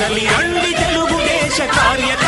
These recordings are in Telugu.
కదలి రండి తెలుగుదేశ కార్యకర్తలారా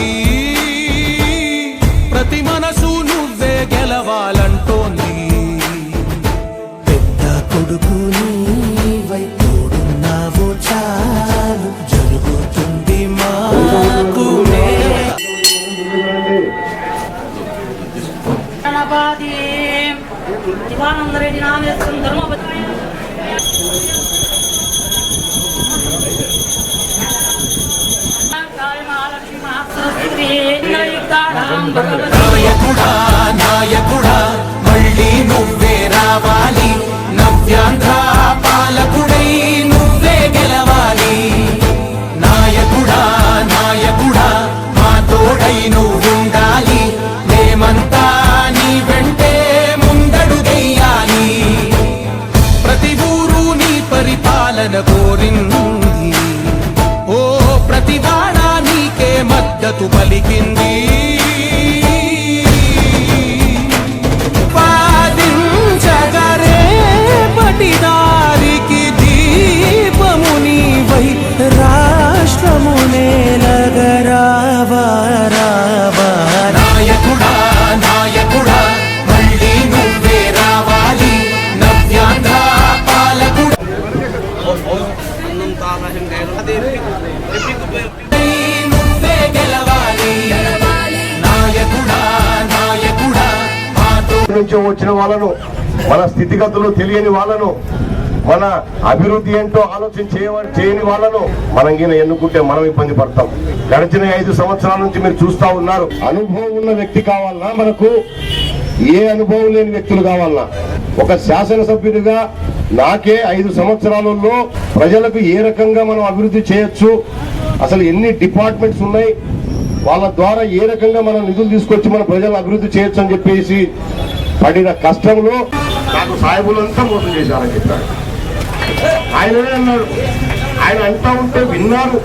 కొడుకు నీవై తోడున్నావు చాలు. జరుగుతుంది మాకు శివానందరెడ్డి నామేశ్వరం ధర్మపతి. నాయకుడా. నాయకుడా 情意。నుంచో వచ్చిన వాళ్ళను మన స్థితిగతులు తెలియని వాళ్ళను మన అభివృద్ధి ఏంటో ఆలోచన చేయని వాళ్ళను మనం ఈయన ఎన్నుకుంటే మనం ఇబ్బంది పడతాం. గడిచిన ఐదు సంవత్సరాల నుంచి మీరు చూస్తా ఉన్నారు. అనుభవం ఉన్న వ్యక్తి కావాలన్నా మనకు? ఏ అనుభవం లేని వ్యక్తులు కావాలన్నా ఒక శాసనసభ్యుడిగా నాకే ఐదు సంవత్సరాలలో ప్రజలకు ఏ రకంగా మనం అభివృద్ధి చేయొచ్చు? అసలు ఎన్ని డిపార్ట్మెంట్స్ ఉన్నాయి? వాళ్ళ ద్వారా ఏ రకంగా మనం నిధులు తీసుకొచ్చి మన ప్రజలు అభివృద్ధి చేయొచ్చు అని చెప్పేసి పడిన కష్టంలో నాకు సాయబులంతా మోసం చేశారని చెప్పాడు ఆయననే అన్నాడు. ఆయన అంటా ఉంటే విన్నారు.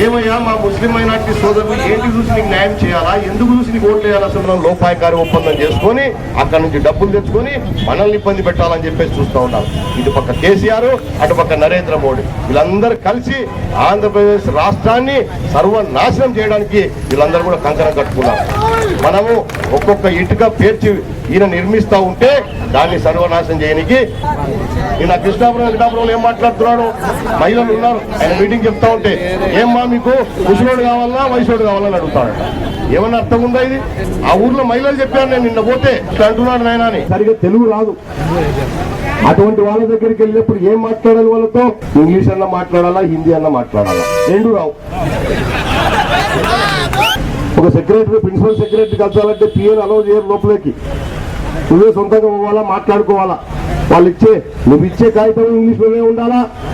ఏమయ్యా మా ముస్లిం మైనార్టీ సోదరులు ఏంటి చూసి నీకు న్యాయం చేయాలా? ఎందుకు చూసి నీకు ఓట్లు వేయాలా? అసలు మనం లోపాయకారి ఒప్పందం చేసుకొని అక్కడ నుంచి డబ్బులు తెచ్చుకొని మనల్ని ఇబ్బంది పెట్టాలని చెప్పేసి చూస్తూ ఉన్నారు ఇటు పక్క కేసీఆర్ అటు పక్క నరేంద్ర మోడీ. వీళ్ళందరూ కలిసి ఆంధ్రప్రదేశ్ రాష్ట్రాన్ని సర్వనాశనం చేయడానికి వీళ్ళందరూ కూడా కంకణం కట్టుకున్నారు. మనము ఒక్కొక్క ఇటుక పేర్చి ఈయన నిర్మిస్తూ ఉంటే దాన్ని సర్వనాశనం చేయడానికి ఈయన కృష్ణాపురం వెంకటాపురంలో ఏం మాట్లాడుతున్నాడు? మహిళలు ఉన్నారు. ఆయన మీటింగ్ చెప్తా ఉంటే ఏం కావాలా మీకు? ముసలోడు కావాలా? వయసోడు కావాలని అడుగుతాడు. ఏమన్నా అర్థం ఉందా ఇది? ఆ ఊర్లో మహిళలు చెప్పాను నేను నిన్న పోతే ఇట్లా అంటున్నాడు నాయన అని. సరిగ్గా తెలుగు రాదు. అటువంటి వాళ్ళ దగ్గరికి వెళ్ళినప్పుడు ఏం మాట్లాడాలి వాళ్ళతో? ఇంగ్లీష్ అన్న మాట్లాడాలా హిందీ అన్న మాట్లాడాలా? రెండు రావు. ఒక సెక్రటరీ ప్రిన్సిపల్ సెక్రటరీ కలిసాలంటే పిఎన్ అలౌ చేయరు లోపలికి. నువ్వే సొంతంగా పోవాలా మాట్లాడుకోవాలా? వాళ్ళు ఇచ్చే నువ్వు ఇచ్చే కాగితం ఇంగ్లీష్లోనే ఉండాలా?